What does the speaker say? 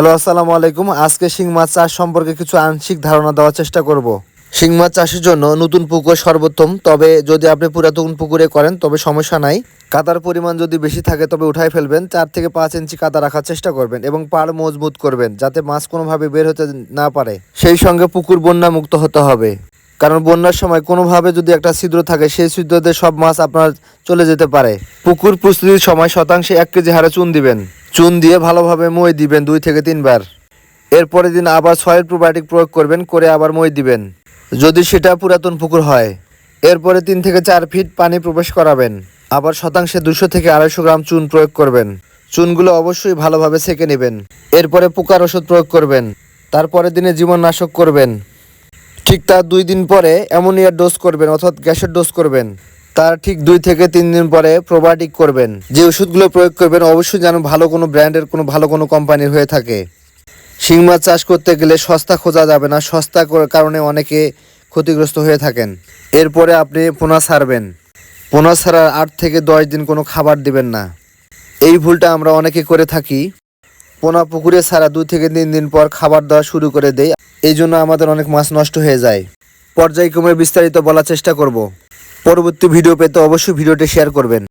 Hello, আসসালামু আলাইকুম। আজকে শিং মাছ চাষ সম্পর্কে কিছু আংশিক ধারণা দেওয়ার চেষ্টা করব। শিং মাছ চাষের জন্য নতুন পুকুর সর্বোত্তম, তবে যদি আপনি পুরাতন পুকুরে করেন, তবে সমস্যা নাই। কাদার পরিমাণ যদি বেশি থাকে, তবে উঠাই ফেলবেন। চার থেকে পাঁচ ইঞ্চি কাদা রাখার চেষ্টা করবেন এবং পাড় মজবুত করবেন, যাতে মাছ কোনোভাবে বের হতে না পারে। সেই সঙ্গে পুকুর বন্যা মুক্ত হতে হবে। কারণ বন্যার সময় কোনোভাবে যদি একটা ছিদ্র থাকে, সেই ছিদ্রতে সব মাছ আপনার চলে যেতে পারে। পুকুর প্রস্তুতির সময় শতাংশে এক কেজি হারে চুন দিবেন। চুন দিয়ে ভালোভাবে মই দিবেন দুই থেকে তিনবার। এরপরের দিন আবার সয়েল প্রোবায়োটিক প্রয়োগ করবেন, করে আবার মই দিবেন। যদি সেটা পুরাতন পুকুর হয়, এরপরে তিন থেকে চার ফিট পানি প্রবেশ করাবেন। আবার শতাংশে দুশো থেকে আড়াইশো গ্রাম চুন প্রয়োগ করবেন। চুনগুলো অবশ্যই ভালোভাবে সেকে নেবেন। এরপরে পোকার ওষুধ প্রয়োগ করবেন। তারপরের দিনে জীবননাশক করবেন। ঠিক তার দুই দিন পরে অ্যামোনিয়ার ডোজ করবেন, অর্থাৎ গ্যাসের ডোজ করবেন। তার ঠিক দুই থেকে তিন দিন পরে প্রোবায়োটিক করবেন। যে ওষুধগুলো প্রয়োগ করবেন, অবশ্যই যেন ভালো কোনো ব্র্যান্ডের কোনো ভালো কোনো কোম্পানির হয়ে থাকে। শিং মাছ চাষ করতে গেলে সস্তা খোঁজা যাবে না, সস্তা কারণে অনেকে ক্ষতিগ্রস্ত হয়ে থাকেন। এরপরে আপনি পোনা ছাড়বেন। পোনা ছাড়ার আট থেকে দশ দিন কোনো খাবার দিবেন না। এই ভুলটা আমরা অনেকে করে থাকি। পোনা পুকুরে ছাড়া দুই থেকে তিন দিন পর খাবার দেওয়া শুরু করে দেয় এই জন্য আমাদের অনেক মাছ নষ্ট হয়ে যায়। পর্যায়ক্রমে বিস্তারিত বলার চেষ্টা করব। পরবর্তী ভিডিও পেতে অবশ্যই ভিডিওটি শেয়ার করবেন।